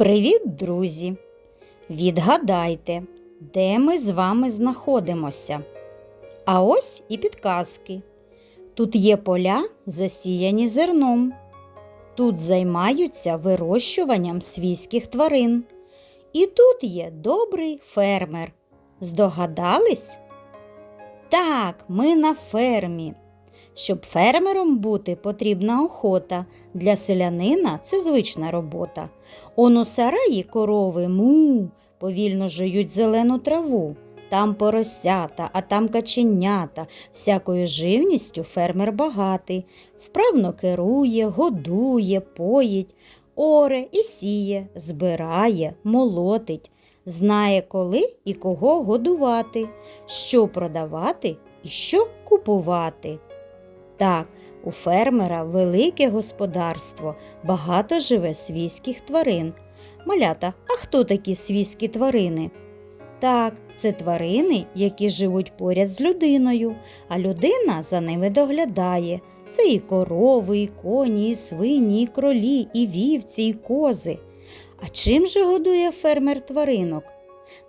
Привіт, друзі! Відгадайте, де ми з вами знаходимося. А ось і підказки. Тут є поля, засіяні зерном. Тут займаються вирощуванням свійських тварин. І тут є добрий фермер. Здогадались? Так, ми на фермі. Щоб фермером бути, потрібна охота. Для селянина це звична робота. Он у сараї корови му, повільно жують зелену траву. Там поросята, а там каченята. Всякою живністю фермер багатий. Вправно керує, годує, поїть, оре і сіє, збирає, молотить, знає, коли і кого годувати, що продавати і що купувати. Так, у фермера велике господарство, багато живе свійських тварин. Малята, а хто такі свійські тварини? Так, це тварини, які живуть поряд з людиною, а людина за ними доглядає. Це і корови, і коні, і свині, і кролі, і вівці, і кози. А чим же годує фермер тваринок?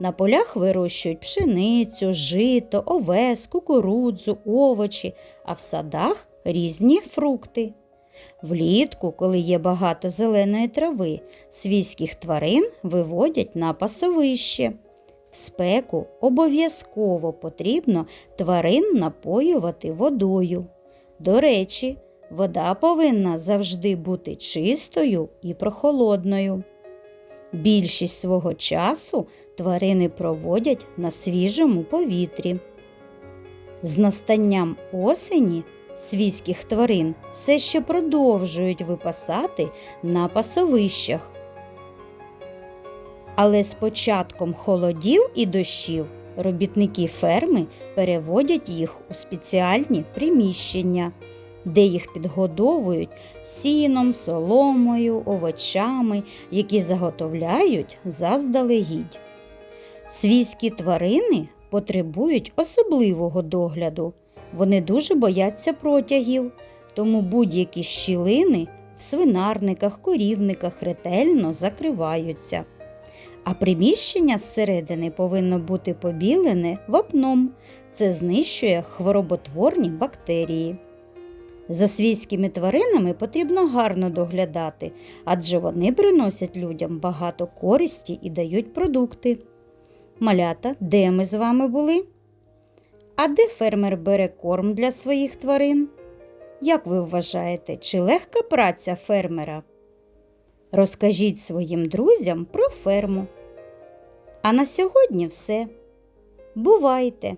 На полях вирощують пшеницю, жито, овес, кукурудзу, овочі, а в садах різні фрукти. Влітку, коли є багато зеленої трави, свійських тварин виводять на пасовище. В спеку обов'язково потрібно тварин напоювати водою. До речі, вода повинна завжди бути чистою і прохолодною. Більшість свого часу тварини проводять на свіжому повітрі. З настанням осені свійських тварин все ще продовжують випасати на пасовищах. Але з початком холодів і дощів робітники ферми переводять їх у спеціальні приміщення, де їх підгодовують сіном, соломою, овочами, які заготовляють заздалегідь. Свійські тварини потребують особливого догляду. Вони дуже бояться протягів, тому будь-які щілини в свинарниках, корівниках ретельно закриваються. А приміщення зсередини повинно бути побілене вапном. Це знищує хвороботворні бактерії. За свійськими тваринами потрібно гарно доглядати, адже вони приносять людям багато користі і дають продукти. Малята, де ми з вами були? А де фермер бере корм для своїх тварин? Як ви вважаєте, чи легка праця фермера? Розкажіть своїм друзям про ферму. А на сьогодні все. Бувайте!